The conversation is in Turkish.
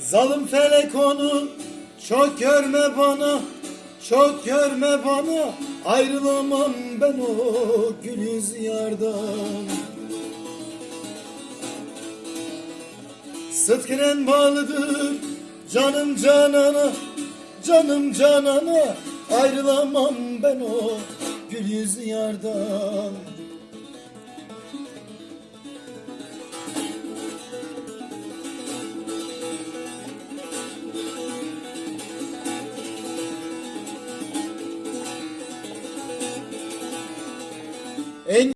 Zalim felek onu çok görme bana Çok görme bana. Ayrılamam ben o gül yardan Sıtkınen bağlıdır canım canana Canım canana. Ayrılamam ben o gül yardan En